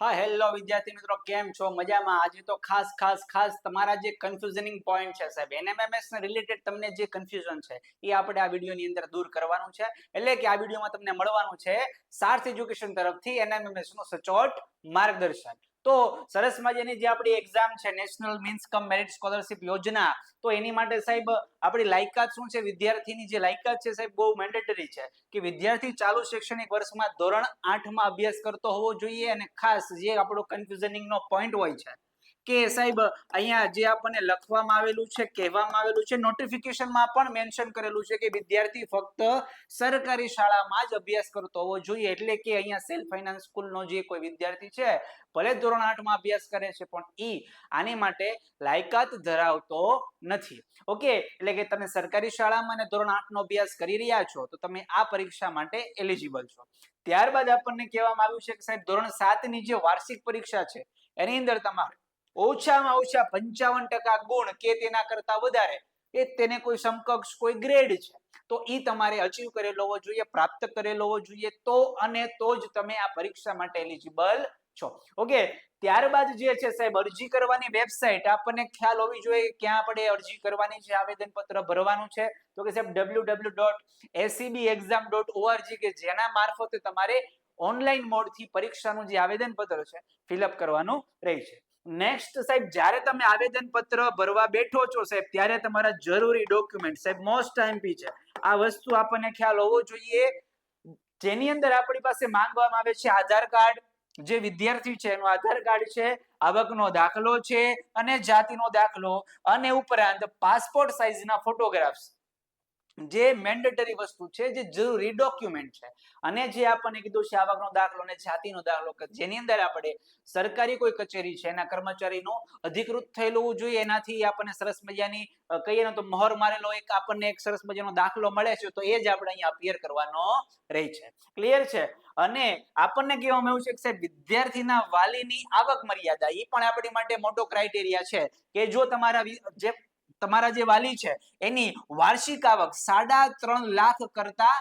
હા હેલો વિદ્યાર્થી મિત્રો, કેમ છો? મજામાં? આજે તો ખાસ ખાસ ખાસ તમારા જે કન્ફ્યુઝનિંગ પોઈન્ટ છે સાહેબ એનએમએમએસ ને રિલેટેડ તમને જે કન્ફ્યુઝન છે, એ આપણે આ વિડીયોની અંદર દૂર કરવાનું છે. એટલે કે આ વિડીયોમાં તમને મળવાનું છે, સાર્થ એજ્યુકેશન તરફથી એનએમએમએસનું સચોટ માર્ગદર્શન. તો સરસ મજાની જે આપણી એક્ઝામ છે national means cum merit scholarship યોજના, તો એની માટે સાહેબ આપણી લાયકાત શું છે? વિદ્યાર્થીની જે લાયકાત છે સાહેબ, બહુ મેન્ડેટરી છે કે વિદ્યાર્થી ચાલુ શૈક્ષણિક વર્ષમાં ધોરણ આઠમાં અભ્યાસ કરતો હોવો જોઈએ અને ખાસ જે આપણો કન્ફ્યુઝનિંગનો પોઈન્ટ હોય છે કે સાહેબ, અહીંયા જે આપણને લખવામાં આવેલું છે, કહેવામાં આવેલું છે નોટિફિકેશનમાં પણ મેન્શન કરેલું છે કે વિદ્યાર્થી ફક્ત સરકારી શાળામાં જ અભ્યાસ કરતો હોવો જોઈએ. એટલે કે અહીંયા સેલ્ફ ફાઇનાન્સ સ્કૂલનો જે કોઈ વિદ્યાર્થી છે, ભલે ધોરણ આઠમાં અભ્યાસ કરે છે, પણ ઈ આની માટે લાયકાત ધરાવતો નથી. ઓકે? એટલે કે તમે સરકારી શાળામાં અને ધોરણ આઠ નો અભ્યાસ કરી રહ્યા છો, તો તમે આ પરીક્ષા માટે એલિજિબલ છો. ત્યારબાદ આપણને કહેવામાં આવ્યું છે કે સાહેબ, ધોરણ સાતની જે વાર્ષિક પરીક્ષા છે, એની અંદર તમારે ઓછામાં ઓછા પંચાવન ટકા ગુણ કે તેના કરતા વધારે, એ તેને કોઈ સમકક્ષ, કોઈ ગ્રેડ છે. તો એ તમારે અચીવ કરેલો હોવો જોઈએ, પ્રાપ્ત કરેલો હોવો જોઈએ, તો અને તો જ તમે આ પરીક્ષા માટે એલિજિબલ છો. ઓકે ત્યારબાદ જે છે સાહેબ, અરજી કરવાની વેબસાઇટ આપણને ખ્યાલ હોવી જોઈએ ક્યાં આપણે અરજી કરવાની છે આવેદન પત્ર ભરવાનું છે. તો કે સાહેબ W W dot ACB exam dot ORG કે જેના મારફતે તમારે ઓનલાઈન મોડથી પરીક્ષાનું જે આવેદન પત્ર છે ફિલઅપ કરવાનું રહે છે નેક્સ્ટ સાહેબ, જ્યારે તમે આવેદન પત્ર ભરવા બેઠો છો, સાહેબ, ત્યારે તમારા જરૂરી ડોક્યુમેન્ટ સાહેબ મોસ્ટ આઈમ્પી છે. આ વસ્તુ આપણને ખ્યાલ હોવો જોઈએ. જેની અંદર આપણી પાસે માંગવામાં આવે છે આધાર કાર્ડ. જે વિદ્યાર્થી છે, એનો આધાર કાર્ડ છે, આવકનો દાખલો છે અને જાતિનો દાખલો અને ઉપરાંત પાસપોર્ટ સાઇઝના ફોટોગ્રાફ્સ જે મેન્ડેટરી વસ્તુ છે, જે જરૂરી ડોક્યુમેન્ટ છે. અને જે આપણને કીધું છે આવકનો દાખલો અને જાતિનો દાખલો, કે જેની અંદર આપણે સરકારી કોઈ કચેરી છે, એના કર્મચારીનો અધિકૃત થયેલું હોવું જોઈએ. એનાથી આપણને સરસ મજાની કહીએ ને તો મહોર મારેલો એક આપણને એક સરસ મજાનો દાખલો મળે છે, તો એ જ આપણે અહીંયા અપિયર કરવાનો રહે છે. ક્લિયર છે? અને આપણને કહેવામાં આવ્યું છે કે સાહેબ, વિદ્યાર્થીના વાલીની આવક મર્યાદા એ પણ આપણી માટે મોટો ક્રાઇટેરિયા છે કે જો તમારા જે તમારા જે વાલી છે, એની વાર્ષિક આવક સાડા ત્રણ લાખ કરતા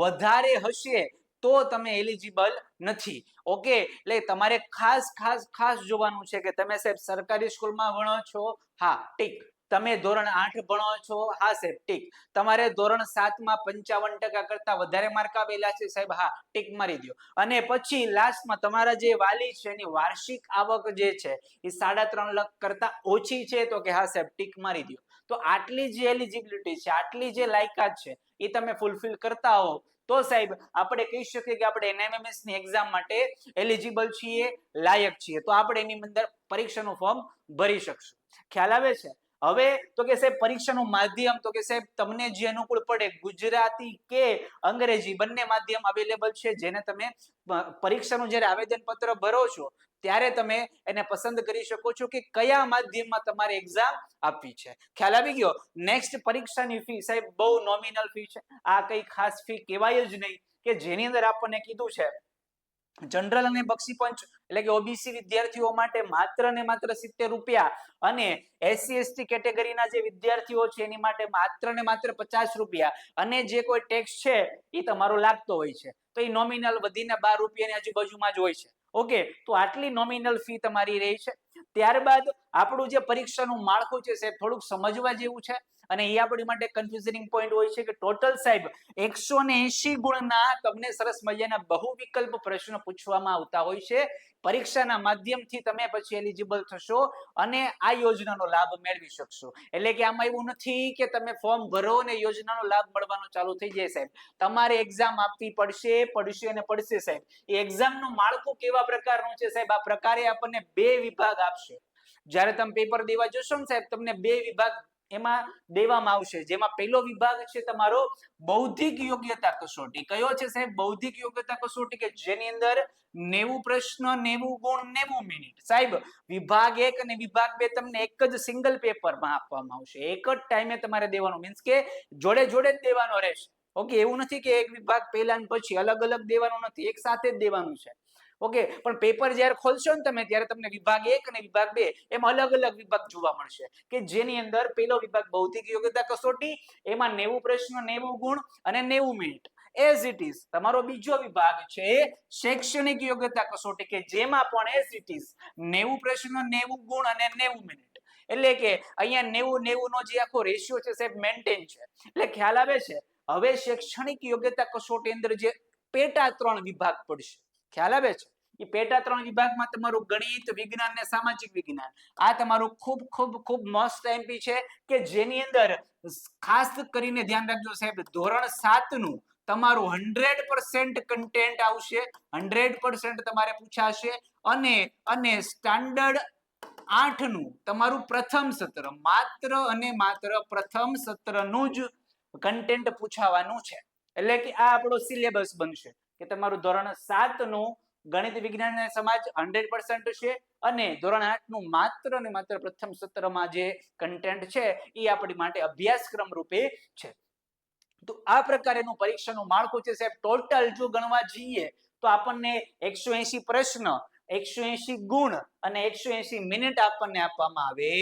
વધારે હશે તો તમે એલિજિબલ નથી. ઓકે એટલે તમારે ખાસ ખાસ ખાસ જોવાનું છે કે તમે સાહેબ સરકારી સ્કૂલમાં ભણો છો? હા ઠીક તમે ધોરણ આઠ ભણો છો? હા, સાહેબ, ટીક. તમારે ધોરણ સાતમાં પંચાવન ટકા કરતા વધારે માર્ક આવેલા છે, સાહેબ? હા, ટીક મારી દો અને પછી લાસ્ટમાં તમારા જે વાલી છે, એની વાર્ષિક આવક જે છે, એ સાડા ત્રણ લાખ કરતા ઓછી છે? તો કે હા, સાહેબ, ટીક મારી દો તો આટલી જે એલિજિબિલિટી છે, આટલી જે લાયકાત છે, એ તમે ફૂલફિલ કરતા હો. તો સાહેબ, આપણે કહી શકીએ કે આપણે એનએમએમએસની એક્ઝામ માટે એલિજિબલ છીએ, લાયક છીએ. તો આપણે એની અંદર પરીક્ષાનું ફોર્મ ભરી શકશું. ખ્યાલ આવે છે? હવે તો કે સાહેબ, પરીક્ષાનું માધ્યમ તો કે સાહેબ, તમને જે અનુકૂળ પડે ગુજરાતી કે અંગ્રેજી, બંને માધ્યમ અવેલેબલ છે. જેને તમે પરીક્ષાનું જ્યારે આવેદન પત્ર ભરો છો, ત્યારે તમે એને પસંદ કરી શકો છો કે કયા માધ્યમમાં તમારે એક્ઝામ આપવી છે. ખ્યાલ આવી ગયો? નેક્સ્ટ પરીક્ષાની ફી સાહેબ, બહુ નોમિનલ ફી છે. આ કઈ ખાસ ફી કહેવાય જ નહીં કે જેની અંદર આપણને કીધું છે. જનરલ અને બક્ષી પંચ એટલે કે ઓબીસી વિદ્યાર્થીઓ માટે માત્ર ને માત્ર સિત્તેર રૂપિયા અને એસસી એસટી કેટેગરીના જે વિદ્યાર્થીઓ છે એની માટે માત્ર ને માત્ર પચાસ રૂપિયા. અને જે કોઈ ટેક્સ છે એ તમારો લાગતો હોય છે. તો એ નોમિનલ વધીને બાર રૂપિયાની આજુબાજુમાં જ હોય છે. ઓકે, તો આટલી નોમિનલ ફી તમારી રહી છે. ત્યારબાદ આપણું જે પરીક્ષાનું માળખું છે સાહેબ, થોડુંક સમજવા જેવું છે. અને એ આપણી માટે કન્ફ્યુઝિંગ પોઈન્ટ હોય છે કે ટોટલ સાહેબ, એકસો ને એસી ગુણના તમને સરસ મજાના બહુ વિકલ્પ પ્રશ્નો પૂછવામાં આવતા હોય છે. પરીક્ષાના માધ્યમથી તમે પછી એલિજિબલ થશો અને આ યોજનાનો લાભ મેળવી શકશો. એટલે કે આમાં એવું નથી કે તમે ફોર્મ ભરો અને યોજનાનો લાભ મળવાનો ચાલુ થઈ જાય સાહેબ. તમારે એક્ઝામ આપવી પડશે પડશે અને પડશે સાહેબ. એ એક્ઝામનું માળખું કેવા પ્રકારનું છે સાહેબ? આ પ્રકારે આપણને બે વિભાગ આપશે. જ્યારે તમે પેપર દેવા જશો ને સાહેબ, તમને બે વિભાગ એમાં દેવામાં આવશે. જેમાં પહેલો વિભાગ છે તમારો બૌદ્ધિક યોગ્યતા કસોટી. કયો છે સાહેબ? બૌદ્ધિક યોગ્યતા કસોટી કે જેની અંદર નેવું પ્રશ્ન, નેવું ગુણ, નેવું મિનિટ? સાહેબ, વિભાગ એક અને વિભાગ બે તમને એક જ સિંગલ પેપરમાં આપવામાં આવશે. એક જ ટાઈમે તમારે દેવાનું. મીન્સ કે જોડે જોડે જ દેવાનો રહેશે. ઓકે એવું નથી કે એક વિભાગ પહેલા પછી અલગ અલગ દેવાનું નથી. એક સાથે જ દેવાનું છે. ઓકે, પણ પેપર જ્યારે ખોલશો ને તમે, ત્યારે તમને વિભાગ એક અને વિભાગ બે એમ અલગ અલગ વિભાગ જોવા મળશે. કે જેની અંદર પેલો વિભાગ ભૌતિક યોગ્યતા કસોટી, એમાં નેવું પ્રશ્ન, નેવું ગુણ અને નેવું મિનિટ. એઝ ઇટ ઇઝ તમારો બીજો વિભાગ છે શૈક્ષણિક યોગ્યતા કસોટી, કે જેમાં પણ એઝ ઇટ ઇઝ નેવું પ્રશ્ન, નેવું ગુણ અને નેવું મિનિટ. એટલે કે અહીંયા નેવું નેવું નો જે આખો રેશિયો છે સાહેબ મેન્ટેન છે. એટલે ખ્યાલ આવે છે? હવે શૈક્ષણિક યોગ્યતા કસોટી અંદર જે પેટા ત્રણ વિભાગ પડશે. ખ્યાલ આવે છે? એ પેટા ત્રણ વિભાગમાં તમારું ગણિત, વિજ્ઞાન ને સામાજિક વિજ્ઞાન. આ તમારું ખૂબ ખૂબ ખૂબ મસ્ત એમપી છે કે જેની અંદર ખાસ કરીને ધ્યાન રાખજો સાહેબ, ધોરણ સાતનું તમારું હંડ્રેડ પર્સન્ટ કન્ટેન્ટ આવશે. હંડ્રેડ પર્સન્ટ તમારે પૂછાશે અને અને સ્ટાન્ડર્ડ આઠનું તમારું પ્રથમ સત્ર, માત્ર અને માત્ર પ્રથમ સત્રનું જ કન્ટેન્ટ પૂછાવાનું છે. એટલે કે આ આપણો સિલેબસ બનશે. કે તમારું ધોરણ સાતનું ગણિત વિજ્ઞાન સમાજ હંડ્રેડ પર્સન્ટ છે અને ધોરણ આઠનું માત્ર ને માત્ર પ્રથમ સત્રમાં જે કન્ટેન્ટ છે એ આપણી માટે અભ્યાસક્રમ રૂપે છે. તો આ પ્રકારેનું પરીક્ષાનું માળખું છે સાહેબ. ટોટલ જો ગણવા જઈએ, તો આપણને એકસો એસી પ્રશ્ન, એકસો એસી ગુણ અને એકસો એસી મિનિટ આપણને આપવામાં આવે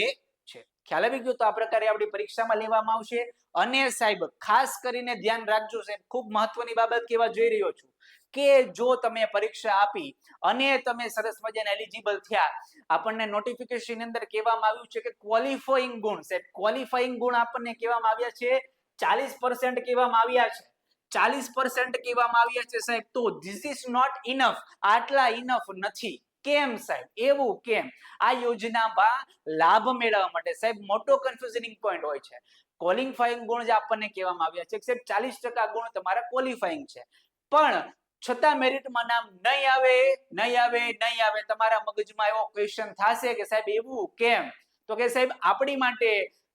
ખ્યાલ આવી ગયો તો આ પ્રકારે આપણી પરીક્ષામાં લેવામાં આવશે. અને સાહેબ, ખાસ કરીને ધ્યાન રાખજો સાહેબ, ખૂબ મહત્વની બાબત કહેવા જઈ રહ્યો છું કે જો તમે પરીક્ષા આપી અને તમે સરસ મજાના એલિજિબલ થયા, આપણને નોટિફિકેશન અંદર કહેવામાં આવ્યું છે કે ક્વોલિફાઈંગ ગુણ સાહેબ ક્વોલિફાઈંગ ગુણ આપણને કહેવામાં આવ્યા છે. ચાલીસ પર્સન્ટ કહેવામાં આવ્યા છે. ચાલીસ પર્સન્ટ કહેવામાં આવ્યા છે સાહેબ, તો ધીસ ઇઝ નોટ ઇનફ આટલા ઇનફ નથી. કેમ સાહેબ? એવું કેમ? આ યોજનામાં લાભ મેળવવા માટે સાહેબ મોટો કન્ફ્યુઝનિંગ પોઈન્ટ હોય છે. ક્વોલિફાઈંગ ગુણ જે આપણને કહેવામાં આવ્યા છે સાહેબ ચાલીસ ટકા ગુણ તમારા ક્વોલિફાઈંગ છે. પણ છતાં મેરિટમાં નામ નહીં આવે નહીં આવે નહીં આવે, તમારા મગજમાં એવો ક્વેશ્ચન થશે કે સાહેબ એવું કેમ? તો કે સાહેબ આપણી માટે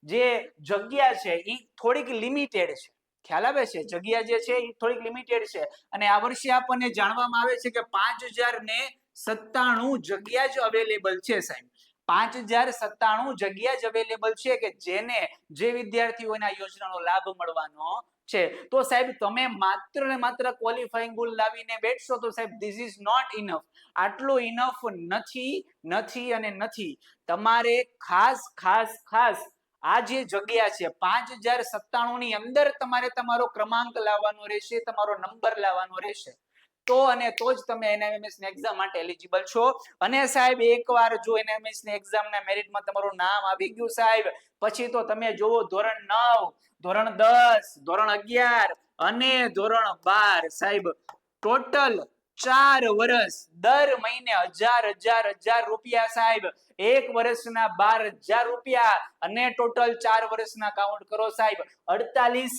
જે જગ્યા છે એ થોડીક લિમિટેડ છે. ખ્યાલ આવે છે? જગ્યા જે છે એ થોડીક લિમિટેડ છે. અને આ વર્ષે આપણને જાણવામાં આવે છે કે પાંચ હજાર ને સત્તાણું જગ્યા જ અવેલેબલ છે સાહેબ. પાંચ હજાર સત્તાણું જગ્યા જ અવેલેબલ છે કે જેને જે વિદ્યાર્થીઓને આ યોજનાનો લાભ મળવાનો છે. તો સાહેબ, તમે માત્ર ને માત્ર ક્વોલિફાઈંગ ગુલ લાવીને બેઠશો તો સાહેબ ધીસ ઇઝ નોટ ઇનફ આટલું ઇનફ નથી નથી અને નથી. તમારે ખાસ ખાસ ખાસ આ જે જગ્યા છે, પાંચ હજાર સત્તાણું ની અંદર તમારે તમારો ક્રમાંક લાવવાનો રહેશે, તમારો નંબર લાવવાનો રહેશે. તો અને તો જ તમે એનએમએસની એક્ઝામ માટે એલિજિબલ છો. અને સાહેબ, એકવાર જો એનએમએસની એક્ઝામ ના મેરિટમાં તમારું નામ આવી ગયું સાહેબ, પછી તો તમે જોવો ધોરણ નવ, ધોરણ દસ, ધોરણ અગિયાર અને ધોરણ બાર. સાહેબ ટોટલ ચાર વર્ષ દર મહિને હજાર હજાર હજાર રૂપિયા સાહેબ. એક વર્ષના બાર હજાર રૂપિયા અને ટોટલ ચાર વર્ષના કાઉન્ટ કરો સાહેબ. અડતાલીસ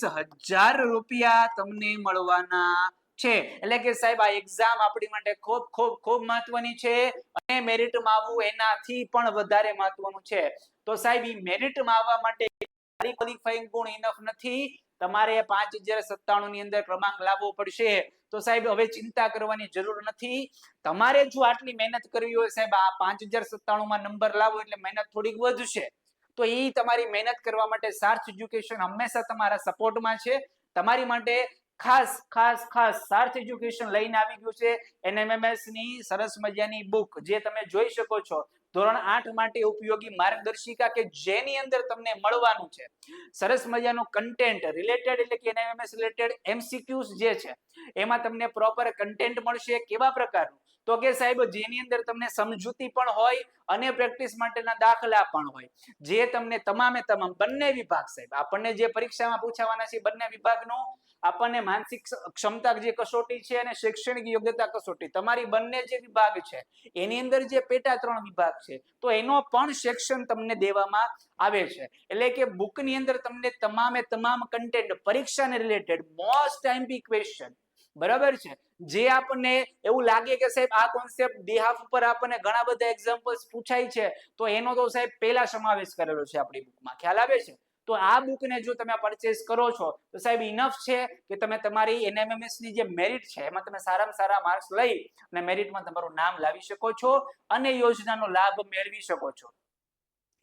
હજાર રૂપિયા તમને મળવાના છે. એટલે કે સાહેબ, આ એક્ઝામ આપણી માટે ખૂબ ખૂબ ખૂબ મહત્વની છે અને મેરિટમાં આવવું એનાથી પણ વધારે મહત્વનું છે. તો સાહેબ, ઈ મેરિટમાં આવવા માટે ક્વોલિફાઈંગ ગુણ ઇનફ નથી. તમારે પાંચ હજાર સત્તાણું ની અંદર ક્રમાંક લાવવો પડશે. તો સાહેબ, હવે ચિંતા કરવાની જરૂર નથી. તમારે જો આટલી મહેનત કરવી હોય સાહેબ, આ પાંચ હજાર સત્તાણું માં નંબર લાવો એટલે મહેનત થોડીક વધશે. તો એ તમારી મહેનત કરવા માટે સાર્થ એજ્યુકેશન હંમેશા તમારા સપોર્ટમાં છે. તમારી માટે ખાસ ખાસ ખાસ સાર્થ એજ્યુકેશન લઈને આવી ગયું છે એનએમએમએસની સરસ મજાની બુક જે તમે જોઈ શકો છો. ધોરણ આઠ માટે ઉપયોગી માર્ગદર્શિકા કે જેની અંદર તમને મળવાનું છે. સરસ મજાનું કન્ટેન્ટ રિલેટેડ એટલે કે એનએમએમએસ રિલેટેડ એમસીક્યુઝ જે છે, એમાં તમને પ્રોપર કન્ટેન્ટ મળશે કેવા પ્રકારનું? તો કે સાહેબ, જેની અંદર તમને સમજૂતી પણ હોય અને પ્રેક્ટિસ માટેના દાખલા પણ હોય. જે તમને તમામે તમામ, બંને વિભાગ સાહેબ, આપણને જે પરીક્ષામાં પૂછાવાના છે બંને વિભાગનું, આપણને માનસિક ક્ષમતા જે કસોટી છે અને શૈક્ષણિક યોગ્યતા કસોટી, તમારી બંને જે વિભાગ છે, એની અંદર જે પેટા ત્રણ વિભાગ છે, તો એનો પણ સેક્શન તમને દેવામાં આવે છે. એટલે કે બુકની અંદર તમને તમામે તમામ કન્ટેન્ટ પરીક્ષાને રિલેટેડ મોસ્ટ ટાઈમ બી ક્વેશ્ચન બરાબર છે? જે આપણને એવું લાગે કે સાહેબ આ કોન્સેપ્ટ બિહાફ ઉપર આપણને ઘણા બધા એક્ઝામ્પલ્સ પૂછાય છે, તો એનો તો સાહેબ પહેલા સમાવેશ કરેલો છે આપણી બુકમાં ખ્યાલ આવે છે? તો આ બુકને જો તમે પરચેસ કરો છો, તો સાહેબ ઇનફ છે કે તમે તમારી એનએમએમએસની જે મેરિટ છે, એમાં તમે સારામાં સારા માર્ક્સ લઈ અને મેરિટમાં તમારું નામ લાવી શકો છો અને યોજનાનો લાભ મેળવી શકો છો.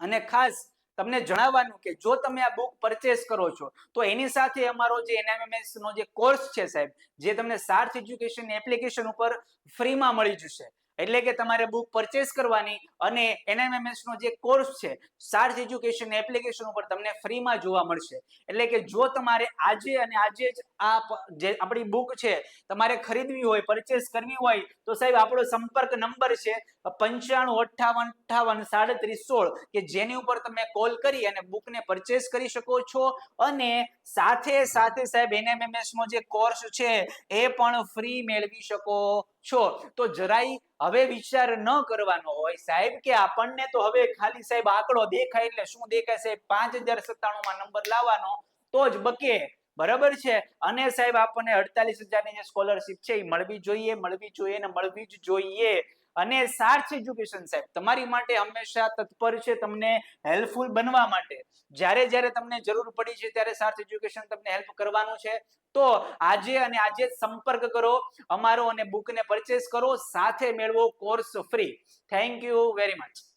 અને ખાસ તમને જણાવવાનું કે જો તમે આ બુક પરચેસ કરો છો, તો એની સાથે અમારો જે એનએમએમએસ નો જે કોર્સ છે સાહેબ, જે તમને સાર્થ એજ્યુકેશન એપ્લિકેશન ઉપર ફ્રીમાં મળી જશે. એટલે કે તમારે બુક પરચેસ કરવાની અને એનએમએમએસ નો જે કોર્સ છે સાર્સ એજ્યુકેશન એપ્લિકેશન ઉપર તમને ફ્રીમાં જોવા મળશે. એટલે કે જો તમારે આજે અને આજે જ આ જે આપણી બુક છે, તમારે ખરીદવી હોય પરચેસ કરવી હોય, તો સાહેબ આપણો સંપર્ક નંબર છે પંચાણું અઠ્ઠાવન અઠ્ઠાવન સાડત્રીસ સોળ, કે જેની ઉપર તમે કોલ કરી અને બુકને પરચેસ કરી શકો છો. અને સાથે સાથે સાહેબ એનએમએમએસ નો જે કોર્સ છે, એ પણ ફ્રી મેળવી શકો. છો, તો જરાય હવે વિચાર ન કરવાનો હોય સાહેબ, કે આપણને તો હવે ખાલી સાહેબ આંકડો દેખાય એટલે શું દેખાય સાહેબ? પાંચ હજાર સત્તાણું માં નંબર લાવવાનો, તો જ બકે. બરાબર છે? અને સાહેબ, આપણને અડતાલીસ હજારની જે સ્કોલરશિપ છે, એ મળવી જોઈએ મળવી જોઈએ ને મળવી જ જોઈએ. અને સાર્થ એજ્યુકેશન સાહેબ, તમારી માટે હંમેશા તત્પર છે તમને હેલ્પફુલ બનવા માટે. જ્યારે જ્યારે તમને જરૂર પડી છે ત્યારે સાર્થ એજ્યુકેશન તમને હેલ્પ કરવાનું છે. તો આજે અને આજે સંપર્ક કરો, અમારો અને બુકને પરચેસ કરો, સાથે મેળવો course free. Thank you very much.